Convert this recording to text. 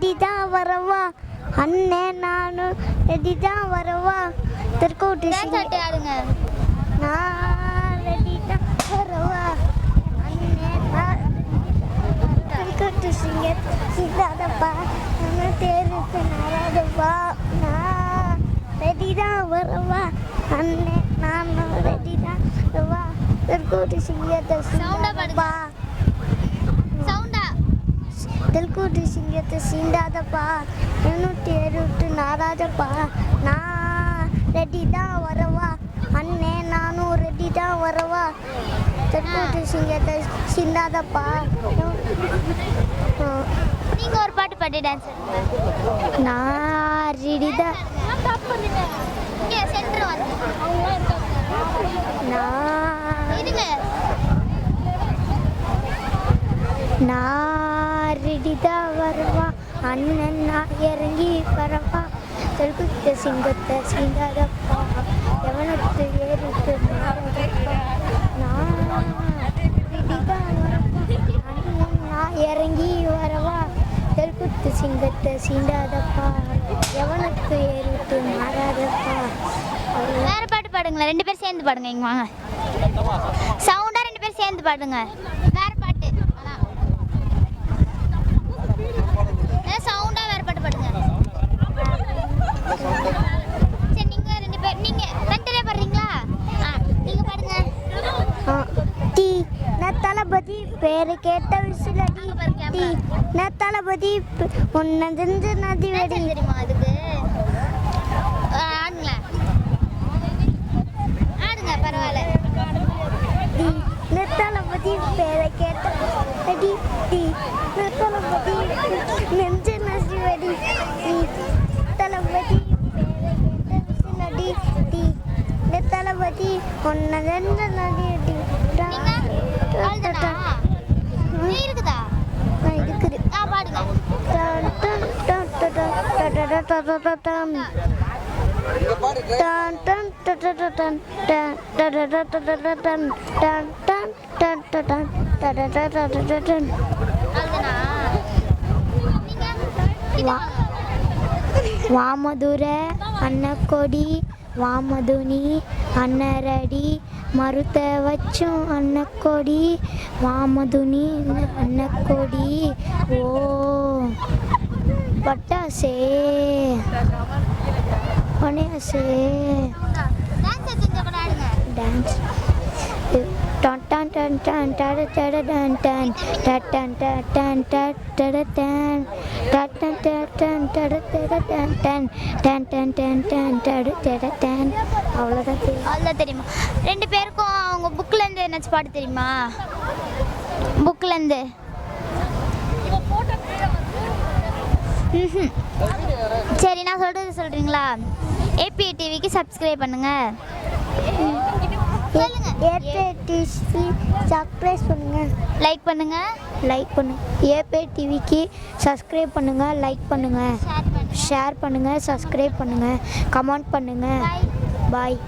எடிதான் வரவா? அண்ணே நானும் எடிதான் வரவா? தெற்கோட்டு ஆடுங்க. நான் ரெடி எடிதான் வரவா? அண்ணே நான் தெற்கோட்டு சிங்க சிந்தாதப்பா நான் தேருக்கு நாராதப்பா நான் ரெடிதான் வரவா? அண்ணே நான் ரெடிதான் வரவா? தெற்கோட்டு சிங்கத்தை சிந்தாதப்பா தெல்கூட்டு சிங்கத்தை சீண்டாதப்பா. எண்ணூற்றி எழுபத்து நாராதப்பா நான் ரெடி தான் வரவா. அண்ணே நானும் ரெடி தான் வரவா. தெல்கூட்டு சிங்கத்தை சீண்டாதப்பா. நீங்க ஒரு பாட்டு பாடி டான்ஸ் நான் ரெடி தான். நான் நான் ரெடி வருவா. வரவா அண்ணன் நான் இறங்கி வரவா. தெல்குத்த சிங்கத்தை சீண்டாதப்பா எவனத்து ஏறிட்டு நான் வரவா. அண்ணன் நான் இறங்கி வரவா. தெல்குத்து சிங்கத்தை சீண்டாதப்பா எவனுக்கு ஏறிட்டு மாறாதப்பா. வேற பாட்டு பாடுங்களேன். ரெண்டு பேரும் சேர்ந்து பாடுங்க. இங்க வாங்க. சவுண்டா ரெண்டு பேரும் சேர்ந்து பாடுங்க வேற பாட்டு சவுண்டா வேற பாட்டு பாடுங்க சரி நீங்க ரெண்டு பேர் நீங்க தனித்தனியா பாடுறீங்களா ஆ நீங்க பாடுங்க டீ நான் தளபதி பேரு கேட்ட விசிலடி. நான் தளபதி உன்னை தெரிஞ்ச நதி வெடி. தெரியுமா அதுக்கு? ஆடுங்க. பரவாயில்ல. தளபதி பேரை கேட்ட டீ தளபதி நெஞ்ச நதி வெடி. தளபதி பேரை கேட்ட விசிலடி. டீ தளபதி உன்னை தெரிஞ்ச நதி வாமதுர அன்னக்கொடி வாமதுனி அன்னரடி மருத்த வச்சும் அன்னக்கொடி வாமதுனி அன்னக்கொடி. ஓ பட்டாசே. பனியாசே டான்ஸ் டான்ஸ் டன் டன் டன் டன் டட டட டன் டன் டன் டன் டன் டன் டட டன் டன் டன் டன் டட டட டன் டன் டன் டன் டன் டன் டட டட டன் அவ்வளோதான் தெரியும். அவ்வளோதான் தெரியுமா? ரெண்டு பேருக்கும் அவங்க புக்கிலேருந்து என்னாச்சு பாட்டு தெரியுமா? புக்கிலேருந்து சரி நான் சொல்றது சொல்றீங்களா? ஏபி டிவிக்கு சப்ஸ்கிரைப் பண்ணுங்க. ஏபே டிவி சப்ஸ்கிரைப் பண்ணுங்கள் லைக் பண்ணுங்கள் லைக் பண்ணுங்கள் ஏபே டிவிக்கு சப்ஸ்கிரைப் பண்ணுங்கள் லைக் பண்ணுங்கள் ஷேர் பண்ணுங்கள் சப்ஸ்கிரைப் பண்ணுங்கள் கமெண்ட் பண்ணுங்கள் பாய்